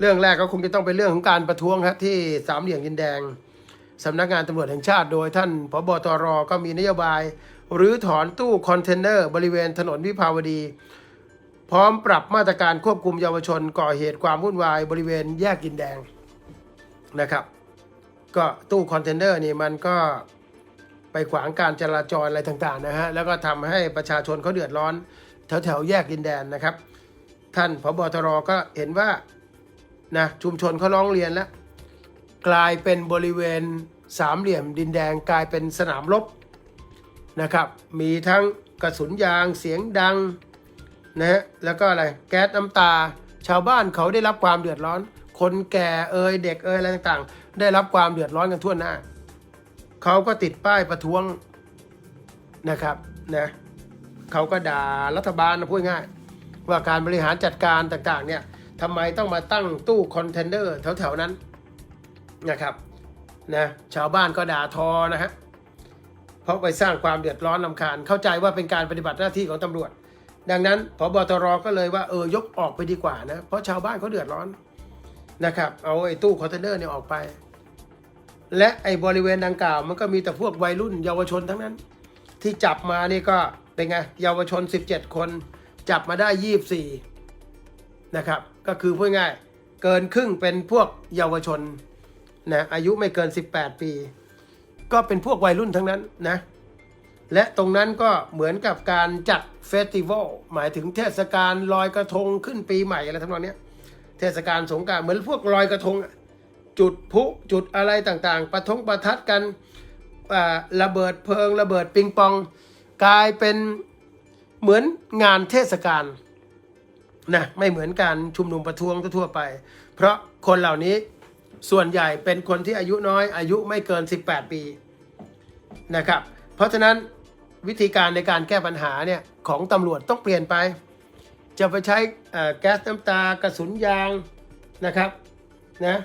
เรื่องแรกก็คงจะต้องเป็นเรื่องของการประท้วงครับที่สามเหลี่ยมดินแดงสำนักงานตำรวจแห่งชาติโดยท่านพบตรก็มีนโยบายหรือถอนตู้คอนเทนเนอร์บริเวณถนนวิภาวดี พร้อมปรับมาตรการควบคุมเยาวชนก่อเหตุความวุ่นวายบริเวณแยกดินแดงนะครับ ก็ตู้คอนเทนเนอร์นี่มันก็ไปขวางการจราจรอะไรต่างๆนะฮะแล้วก็ทำให้ประชาชนเขาเดือดร้อน แถวๆแยกดินแดนนะครับ ท่านพบตรก็เห็นว่า นะชุมชนเขาร้องเรียนแล้ว กลายเป็นบริเวณสามเหลี่ยมดินแดงกลายเป็นสนามรบนะครับ มีทั้งกระสุนยางเสียงดังนะฮะแล้วก็อะไรแก๊สน้ำตา ชาวบ้านเขาได้รับความเดือดร้อน คนแก่เอ่ยเด็กเอ่ยอะไรต่างๆ ได้รับความเดือดร้อนกันทั่วหน้า เขาก็ติดป้ายประท้วงนะครับนะเขาก็ด่ารัฐบาลนะพูดง่ายว่าการบริหารจัดการต่างๆเนี่ย ทำไมต้องมาตั้งตู้คอนเทนเนอร์แถวๆนั้นนะครับนะชาวบ้านก็ด่าทอนะฮะเพราะไปสร้างความเดือดร้อนลำคาญ เข้าใจว่าเป็นการปฏิบัติหน้าที่ของตำรวจ ดังนั้นพบตรก็เลยว่าเออยกออกไปดีกว่านะเพราะชาวบ้านเขาเดือดร้อนนะครับเอาไอ้ตู้คอนเทนเนอร์เนี่ยออกไป และไอ้บริเวณดังกล่าวมันก็มีแต่พวกวัยรุ่นเยาวชนทั้งนั้น ที่จับมานี่ก็เป็นไงเยาวชน 17 คน จับมาได้ 24 นะครับ ก็คือพูดง่ายเกินครึ่งเป็นพวกเยาวชนนะอายุไม่เกิน 18 ปี ก็เป็นพวกวัยรุ่นทั้งนั้นนะและตรงนั้นก็เหมือนกับการจัดเฟสติวัลหมายถึงเทศกาลลอยกระทงขึ้นปีใหม่อะไรทั้งนั้นเนี้ยเทศกาลสงกรานต์เหมือนพวกลอยกระทง จุดพุจุดอะไรต่างๆ ประทงประทัดกันระเบิดเพลิง ระเบิดปิงปอง กลายเป็นเหมือนงานเทศกาล นะไม่เหมือนการชุมนุมประท้วงทั่วไป เพราะคนเหล่านี้ส่วนใหญ่เป็นคนที่อายุน้อยอายุไม่เกิน 18 ปีนะครับ เพราะฉะนั้นวิธีการในการแก้ปัญหาเนี่ยของตำรวจต้องเปลี่ยนไป จะไปใช้แก๊สน้ำตากระสุนยางนะครับนะ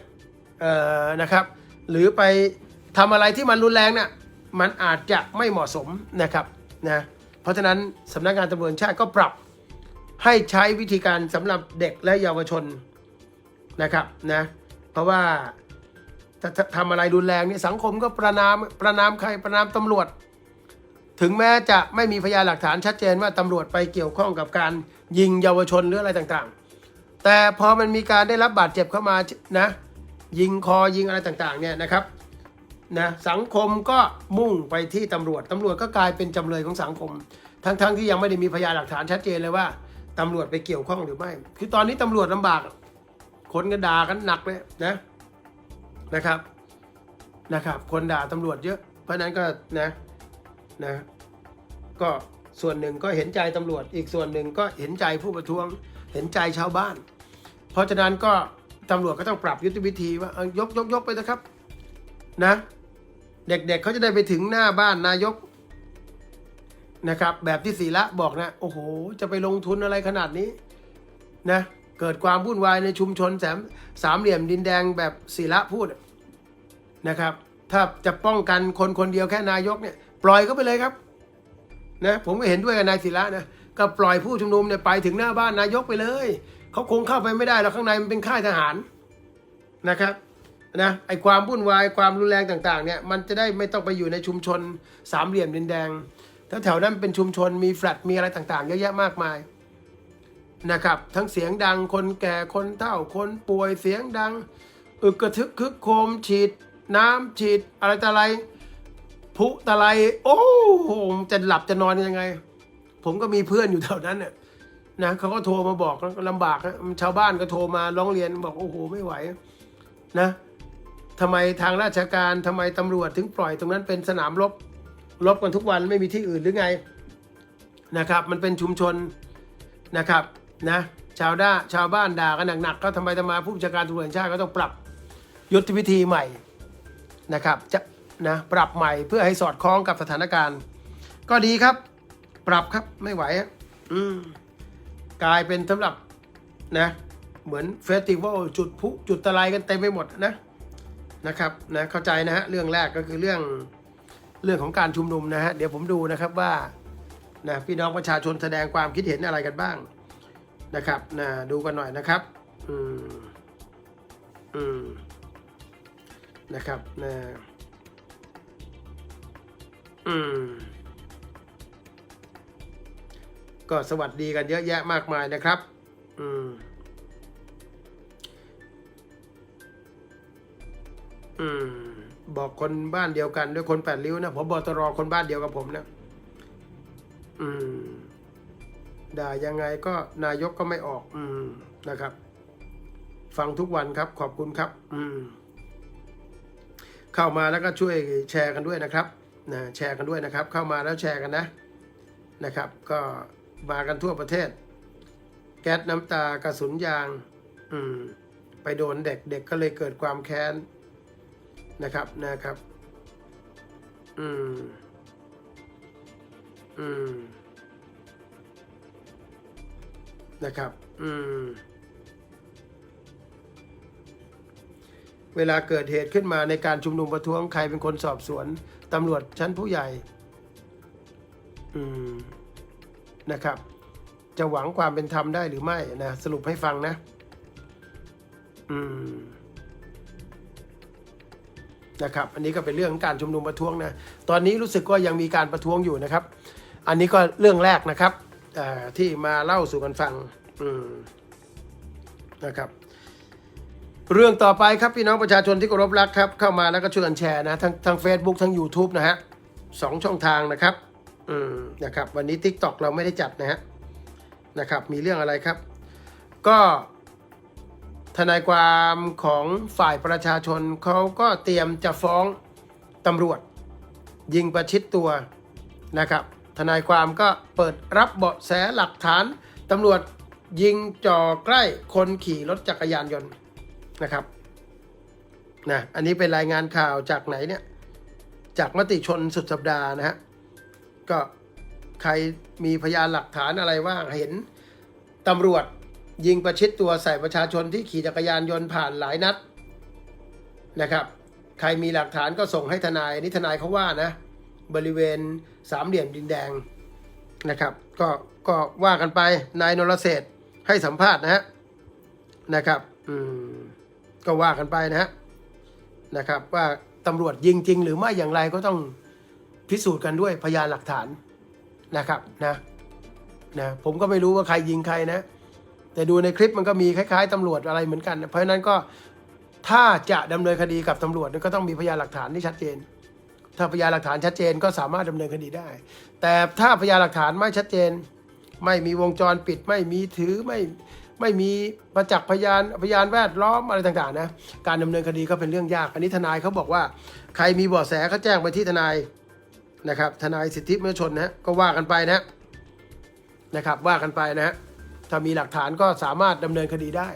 เอ่อนะครับ หรือไปทำอะไรที่มันรุนแรงเนี่ยมันอาจจะไม่เหมาะสมนะครับนะเพราะฉะนั้นสำนักงานตำรวจชาติก็ปรับ ให้ใช้วิธีการสำหรับเด็กและเยาวชนนะครับนะเพราะว่าถ้าทำอะไรรุนแรงนี่สังคมก็ประนามประนามใครประนามตำรวจ ถึงแม้จะไม่มีพยานหลักฐานชัดเจนว่าตำรวจไปเกี่ยวข้องกับการยิงเยาวชนหรืออะไรต่างๆ แต่พอมันมีการได้รับบาดเจ็บเข้ามานะยิงคอยิงอะไรต่างๆเนี่ยนะครับนะสังคมก็มุ่งไปที่ตำรวจตำรวจก็กลายเป็นจำเลยของสังคม ทั้งๆที่ยังไม่ได้มีพยานหลักฐานชัดเจนเลยว่า ตำรวจไปเกี่ยวข้องหรือไม่ คือตอนนี้ตำรวจลำบาก คนก็ด่ากันหนักเลยนะนะครับนะครับ คนด่าตำรวจเยอะ เพราะนั้นก็นะนะก็ส่วนหนึ่งก็เห็นใจตำรวจ อีกส่วนหนึ่งก็เห็นใจผู้ประท้วง เห็นใจชาวบ้าน เพราะฉะนั้นก็ตำรวจก็ต้องปรับยุทธวิธีว่ายกยกยกไปนะครับนะ เด็กๆเเขาจะได้ไปถึงหน้าบ้านนายก นะครับแบบที่ศีละบอกนะ โอ้โห จะไปลงทุนอะไรขนาดนี้นะเกิดความวุ่นวายในชุมชนแสมสามเหลี่ยมดินแดงแบบศีละพูดนะครับ ถ้าจะป้องกันคนคนเดียวแค่นายกเนี่ยปล่อยเขาไปเลยครับนะผมก็เห็นด้วยกับนายศิระนะก็ปล่อยผู้ชุมนุมเนี่ยไปถึงหน้าบ้านนายกไปเลยเขาคงเข้าไปไม่ได้หรอกข้างในมันเป็นค่ายทหารนะครับนะไอความวุ่นวายความรุนแรงต่างๆเนี่ยมันจะได้ไม่ต้องไปอยู่ในชุมชนสามเหลี่ยมดินแดง ถ้าแถวนั้นเป็นชุมชนมีแฟลตมีอะไรต่างๆ เยอะแยะมากมายนะครับ ทั้งเสียงดังคนแก่คนเฒ่าคนป่วยเสียงดัง อึกกระทึกคึกโครมฉีด น้ำฉีดอะไรต่ออะไรผุตะไลโอ้โหจะหลับจะนอนยังไง ผมก็มีเพื่อนอยู่แถวนั้นเนี่ยนะเขาก็โทรมาบอกลำบากนะชาวบ้านก็โทรมาร้องเรียนบอกโอ้โหไม่ไหวนะทำไมทางราชการทำไมตำรวจถึงปล่อยตรงนั้นเป็นสนามรบ รบกันทุกวันไม่มีที่อื่นหรือไงนะครับ มันเป็นชุมชนนะครับนะชาวด้าชาวบ้านด่ากันหนักๆก็ทำไมทำไมาผู้บัญชาการตำรวจแห่งชาติก็ต้องปรับยุทธวิธีใหม่นะครับจะนะปรับใหม่เพื่อให้สอดคล้องกับสถานการณ์ ก็ดีครับ ปรับครับไม่ไหวอืมกลายเป็นสำหรับนะเหมือนเฟสติวัลจุดพุจุดตะไลกันเต็มไปหมดนะนะครับนะเข้าใจนะฮะเรื่องแรกก็คือเรื่อง เรื่องของการชุมนุมนะฮะเดี๋ยวผมดูนะครับว่านะพี่น้องประชาชนแสดงความคิดเห็นอะไรกันบ้างนะครับนะดูกันหน่อยนะครับอืมอืมนะครับนะอืมก็สวัสดีกันเยอะแยะมากมายนะครับ อืมอืม บอกคนบ้านเดียวกันด้วยคนแปดริ้วนะผมบอตรอคนบ้านเดียวกับผมนะอืม ด่ายังไงก็นายกก็ไม่ออก อืมนะครับ ฟังทุกวันครับ ขอบคุณครับ อืม เข้ามาแล้วก็ช่วยแชร์กันด้วยนะครับนะแชร์กันด้วยนะครับ เข้ามาแล้วแชร์กันนะนะครับ ก็มากันทั่วประเทศ แก๊สน้ำตากระสุนยาง อืม ไปโดนเด็กเด็กก็เลยเกิดความแค้น นะครับนะครับ อืม อืม นะครับ อืม เวลาเกิดเหตุขึ้นมาในการชุมนุมประท้วงใครเป็นคนสอบสวน ตำรวจชั้นผู้ใหญ่ อืม นะครับ จะหวังความเป็นธรรมได้หรือไม่นะ สรุปให้ฟังนะ อืม นะครับ อันนี้ก็เป็นเรื่องของการชุมนุมประท้วงนะ ตอนนี้รู้สึกว่ายังมีการประท้วงอยู่นะครับ อันนี้ก็เรื่องแรกนะครับที่มาเล่าสู่กันฟังนะครับ เรื่องต่อไปครับพี่น้องประชาชนที่เคารพรักครับ เข้ามาแล้วก็ช่วยกันแชร์นะทั้งทั้ง Facebook ทั้ง YouTube นะฮะสองช่องทางนะครับอืมนะครับ วันนี้ TikTok เราไม่ได้จัดนะฮะนะครับ มีเรื่องอะไรครับ ก็ ทนายความของฝ่ายประชาชนเขาก็เตรียมจะฟ้องตำรวจ ยิงประชิดตัวนะครับทนายความก็เปิดรับเบาะแสหลักฐานตำรวจยิงจ่อใกล้คนขี่รถจักรยานยนต์นะครับนะอันนี้เป็นรายงานข่าวจากไหนเนี่ยจากมติชนสุดสัปดาห์นะฮะก็ใครมีพยานหลักฐานอะไรว่าเห็นตำรวจ ยิงประชิดตัวใส่ประชาชนที่ขี่จักรยานยนต์ผ่านหลายนัดนะครับ ใครมีหลักฐานก็ส่งให้ทนายนี่ทนายเขาว่านะ บริเวณสามเหลี่ยมดินแดงนะครับ ก็ก็ว่ากันไปนายนรเศรษฐให้สัมภาษณ์นะฮะนะครับอืมก็ว่ากันไปนะฮะนะครับ ว่าตำรวจยิงจริง หรือไม่อย่างไรก็ต้องพิสูจน์กันด้วยพยานหลักฐานนะครับนะนะผมก็ไม่รู้ว่าใครยิงใครนะ แต่ดูในคลิปมันก็มีคล้ายๆตำรวจอะไรเหมือนกัน เพราะนั้นก็ถ้าจะดำเนินคดีกับตำรวจก็ต้องมีพยานหลักฐานที่ชัดเจน ถ้าพยานหลักฐานชัดเจนก็สามารถดำเนินคดีได้ แต่ถ้าพยานหลักฐานไม่ชัดเจน ไม่มีวงจรปิด ไม่มีถือไม่ไม่มีประจักษ์พยานพยานแวดล้อมอะไรต่างๆนะการดำเนินคดีก็เป็นเรื่องยาก อันนี้ทนายเขาบอกว่าใครมีเบาะแสเขาแจ้งไปที่ทนายนะครับ ทนายสิทธิมนุษยชนนะก็ว่ากันไปนะนะครับว่ากันไปนะฮะ ถ้ามีหลักฐานก็สามารถดำเนินคดีได้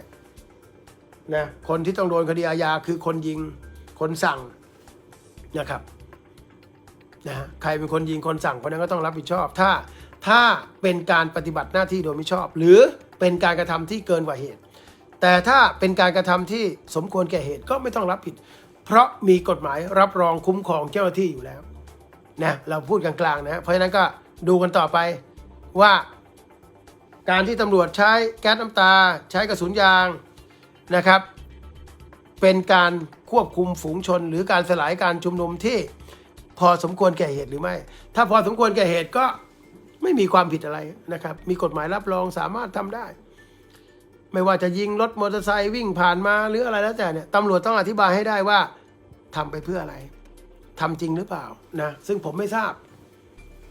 นะคนที่ต้องโดนคดีอาญาคือคนยิงคนสั่งนะครับนะใครเป็นคนยิงคนสั่งคนนั้นก็ต้องรับผิดชอบ ถ้าถ้าเป็นการปฏิบัติหน้าที่โดยมิชอบ หรือเป็นการกระทำที่เกินกว่าเหตุ แต่ถ้าเป็นการกระทำที่สมควรแก่เหตุก็ไม่ต้องรับผิด เพราะมีกฎหมายรับรองคุ้มครองเจ้าหน้าที่อยู่แล้วนะเราพูดกลางๆนะเพราะฉะนั้นก็ดูกันต่อไปว่า การที่ตำรวจใช้แก๊สน้ำตา ใช้กระสุนยางนะครับ เป็นการควบคุมฝูงชน หรือการสลายการชุมนุมที่พอสมควรแก่เหตุหรือไม่ ถ้าพอสมควรแก่เหตุก็ไม่มีความผิดอะไรนะครับ มีกฎหมายรับรองสามารถทำได้ ไม่ว่าจะยิงรถมอเตอร์ไซค์วิ่งผ่านมาหรืออะไรแล้วแต่เนี่ยตำรวจต้องอธิบายให้ได้ว่าทำไปเพื่ออะไรทำจริงหรือเปล่านะซึ่งผมไม่ทราบ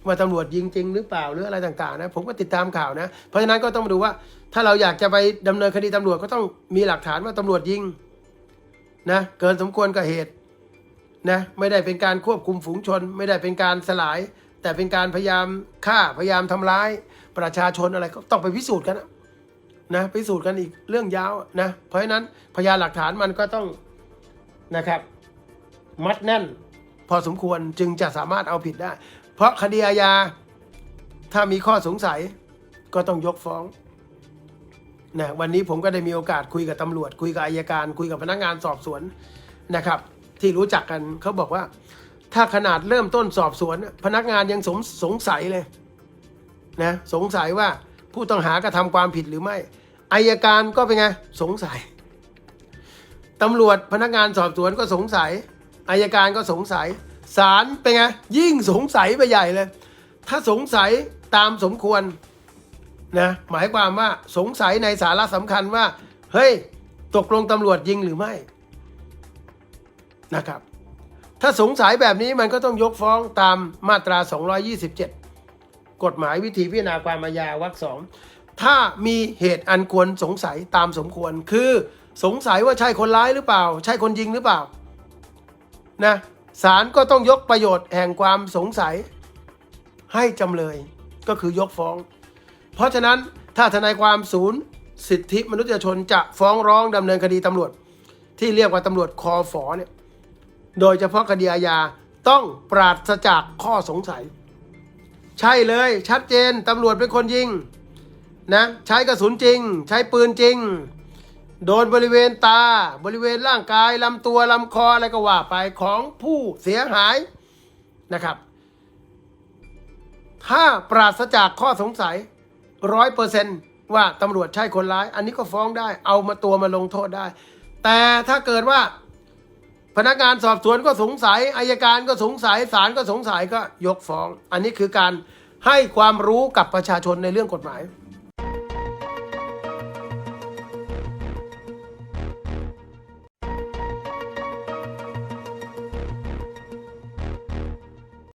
ว่าตำรวจยิงจริงหรือเปล่าหรืออะไรต่างๆนะผมก็ติดตามข่าวนะ เพราะฉะนั้นก็ต้องมาดูว่า ถ้าเราอยากจะไปดำเนินคดีตำรวจก็ต้องมีหลักฐานว่าตำรวจยิงนะเกินสมควรกับเหตุนะไม่ได้เป็นการควบคุมฝูงชน ไม่ได้เป็นการสลาย แต่เป็นการพยายามฆ่าพยายามทำร้ายประชาชนอะไรก็ต้องไปพิสูจน์กันนะนะพิสูจน์กันอีกเรื่องยาวนะเพราะฉะนั้นพยานหลักฐานมันก็ต้องนะครับ มัดแน่น พอสมควรจึงจะสามารถเอาผิดได้ เพราะคดีอาญาถ้ามีข้อสงสัยก็ต้องยกฟ้องนะวันนี้ผมก็ได้มีโอกาสคุยกับตำรวจ คุยกับอายการ คุยกับพนักงานสอบสวนนะครับ ที่รู้จักกันเขาบอกว่า ถ้าขนาดเริ่มต้นสอบสวน พนักงานยังสงสงสัยเลยนะสงสัยว่าผู้ต้องหากระทำความผิดหรือไม่อายการก็เป็นไงสงสัยตำรวจพนักงานสอบสวนก็สงสัยอายการก็สงสัย ศาลเป็นไง ยิ่งสงสัยไปใหญ่เลย ถ้าสงสัยตามสมควรนะหมายความว่าสงสัยในสาระสำคัญว่า เฮ้ย ตกลงตำรวจยิงหรือไม่นะครับ ถ้าสงสัยแบบนี้มันก็ต้องยกฟ้องตามมาตรา 227 กฎหมายวิธีพิจารณาความอาญาวรรคสองถ้ามีเหตุอันควรสงสัยตามสมควร คือสงสัยว่าใช่คนร้ายหรือเปล่า ใช่คนยิงหรือเปล่า นะ ศาลก็ต้องยกประโยชน์แห่งความสงสัย ให้จำเลยก็คือยกฟ้อง เพราะฉะนั้นถ้าทนายความศูนย์ สิทธิมนุษยชนจะฟ้องร้องดำเนินคดีตำรวจ ที่เรียกว่าตำรวจคอฝอเนี่ยโดยเฉพาะคดีอาญาต้องปราศจากข้อสงสัย ใช่เลยชัดเจนตำรวจเป็นคนยิงนะใช้กระสุนจริง ใช้ปืนจริง โดนบริเวณตาบริเวณร่างกายลำตัวลำคออะไรก็ว่าไปของผู้เสียหายนะครับ ถ้าปราศจากข้อสงสัยร้อยเปอร์เซนว่าตำรวจใช่คนร้าย อันนี้ก็ฟ้องได้ เอามาตัวมาลงโทษได้ แต่ถ้าเกิดว่าพนักงานสอบสวนก็สงสัยอายการก็สงสัยศาลก็สงสัยก็ยกฟ้อง อันนี้คือการให้ความรู้กับประชาชนในเรื่องกฎหมาย